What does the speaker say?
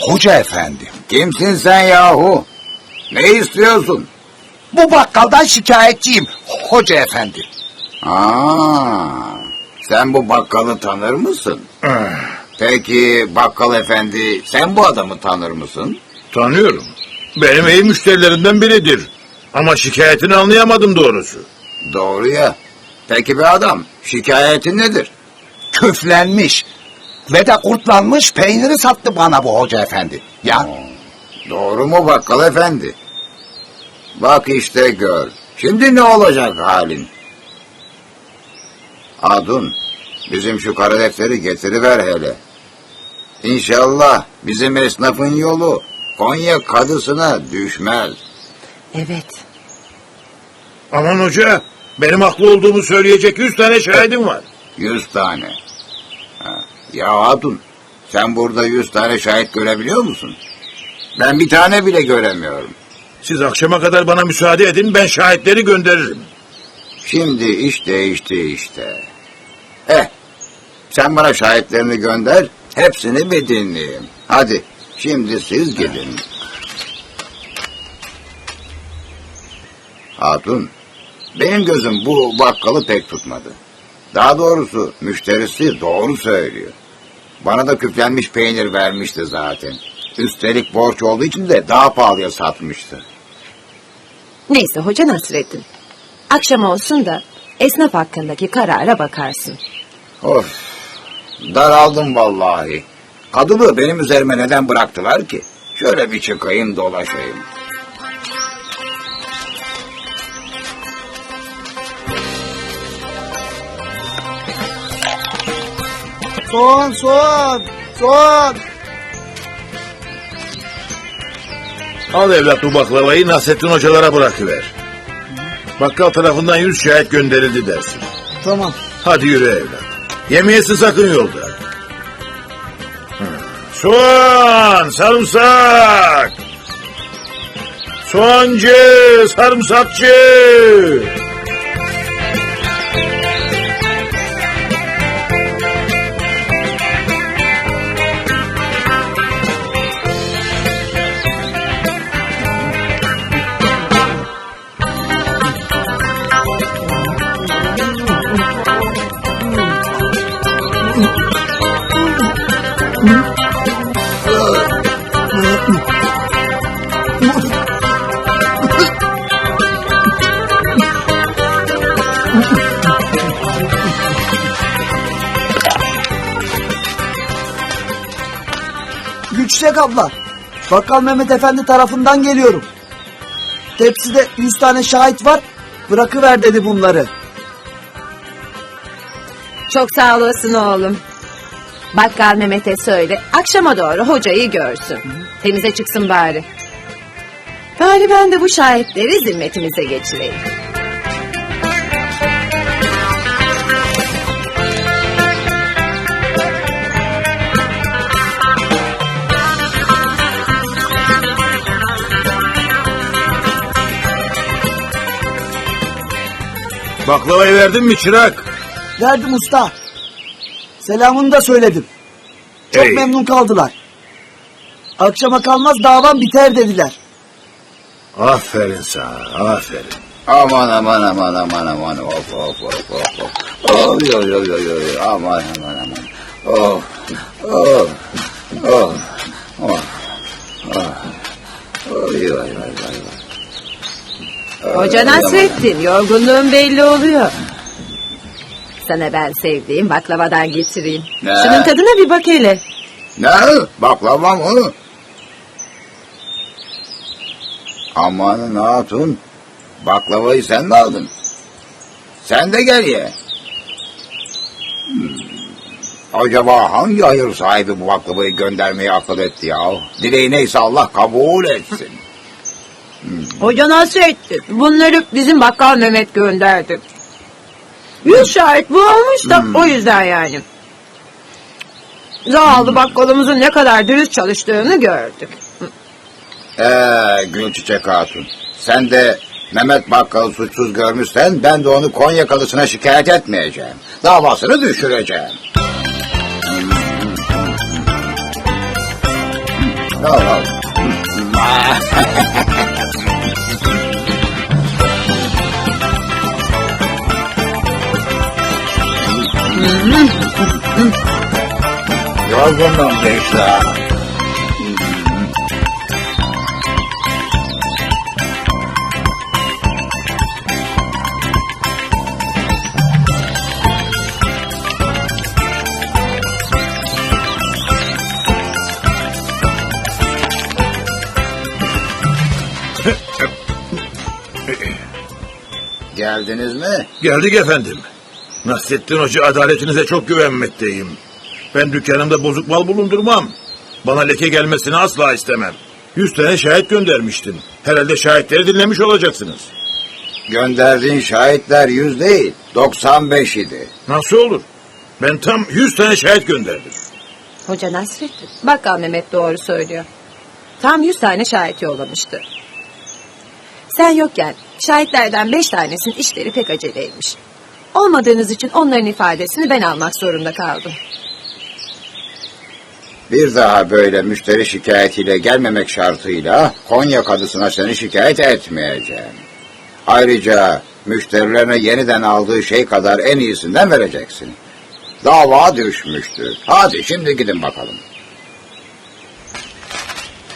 Hoca efendi, Kimsin sen yahu? Ne istiyorsun? bu bakkaldan şikayetçiyim. Hoca efendi. Aa, sen bu bakkalı tanır mısın? Peki bakkal efendi sen bu adamı tanır mısın? Tanıyorum. Benim iyi müşterilerimden biridir. Ama şikayetini anlayamadım doğrusu. Doğru ya. Peki bir adam şikayetin nedir? Küflenmiş ve de kurtlanmış peyniri sattı bana bu hoca efendi. Ya Doğru mu bakkal efendi? Bak işte gör. Şimdi ne olacak halin? Adun, bizim şu kara defteri getiriver hele. İnşallah bizim esnafın yolu Konya kadısına düşmez. Evet. Aman hoca, benim haklı olduğumu söyleyecek yüz tane şahidim var. Yüz tane. Ya Adun, sen burada yüz tane şahit görebiliyor musun? Ben bir tane bile göremiyorum. Siz akşama kadar bana müsaade edin, ben şahitleri gönderirim. Şimdi iş değişti işte. Eh, sen bana şahitlerini gönder, hepsini bir dinleyeyim. Hadi, şimdi siz gidin. Hatun, benim gözüm bu bakkalı pek tutmadı. Daha doğrusu müşterisi doğru söylüyor. Bana da küflenmiş peynir vermişti zaten. Üstelik borç olduğu için de daha pahalıya satmıştı. Neyse Hoca Nasrettin. Akşam olsun da esnaf hakkındaki karara bakarsın. Of, daraldım vallahi. Kadını benim üzerime neden bıraktılar ki? Şöyle bir çıkayım dolaşayım. Soğan, soğan, soğan. Al evlat bu baklavayı Nasrettin hocalara bırakıver. Bakkal tarafından yüz şahit gönderildi dersin. Tamam. Hadi yürü evlat. Yemeyesin sakın yolda. Hı. Soğan, sarımsak. Soğancı, sarımsakçı. Güçlek abla. Bakkal Mehmet Efendi tarafından geliyorum. Tepside yüz tane şahit var. Bırakıver dedi bunları. Çok sağ olasın oğlum. Bakkal Mehmet'e söyle. Akşama doğru hocayı görsün. Temize çıksın bari. Bari ben de bu şahitleri zimmetimize geçireyim. Baklavayı verdin mi çırak? Verdim usta. Selamını da söyledim. Çok Hey. memnun kaldılar. Akşama kalmaz davam biter dediler. Aferin sana, aferin. Aman aman aman aman aman of of of of of. Oy oy oy oy oy aman aman aman. Of of of of. of. Oy oy oy oy. oy. Hoca Oy, aman. Nasrettin yorgunluğun belli oluyor. Sana ben sevdiğim baklavadan getireyim. Ne? Şunun tadına bir bak hele. Ne? Baklava mı? Aman hatun. Baklavayı sen mi aldın? Sen de gel ye. Hmm. Acaba hangi hayır sahibi bu baklavayı göndermeyi akıl etti ya? Dileği neyse Allah kabul etsin. Hoca Nasrettin bunları bizim bakkal Mehmet gönderdi. Yüz şahit bu olmuş da o yüzden yani. Zavallı bakkalımızın ne kadar dürüst çalıştığını gördük. Ee Gülçiçek Hatun. Sen de Mehmet Bakkal'ı suçsuz görmüşsen ben de onu Konya kalısına şikayet etmeyeceğim. Davasını düşüreceğim. Al al. Yorgunum ha. Geldiniz mi? Geldik efendim. Nasrettin Hoca adaletinize çok güvenmekteyim. Ben dükkanımda bozuk mal bulundurmam. Bana leke gelmesini asla istemem. Yüz tane şahit göndermiştin. Herhalde şahitleri dinlemiş olacaksınız. Gönderdiğin şahitler yüz değil, 95 idi. Nasıl olur? Ben tam yüz tane şahit gönderdim. Hoca Nasrettin. Bakkal Mehmet doğru söylüyor. Tam yüz tane şahit yollamıştı. Sen yokken şahitlerden beş tanesinin işleri pek aceleymiş. Olmadığınız için onların ifadesini ben almak zorunda kaldım. Bir daha böyle müşteri şikayetiyle gelmemek şartıyla Konya kadısına seni şikayet etmeyeceğim. Ayrıca müşterilerine yeniden aldığı şey kadar en iyisinden vereceksin. Dava düşmüştür. Hadi şimdi gidin bakalım.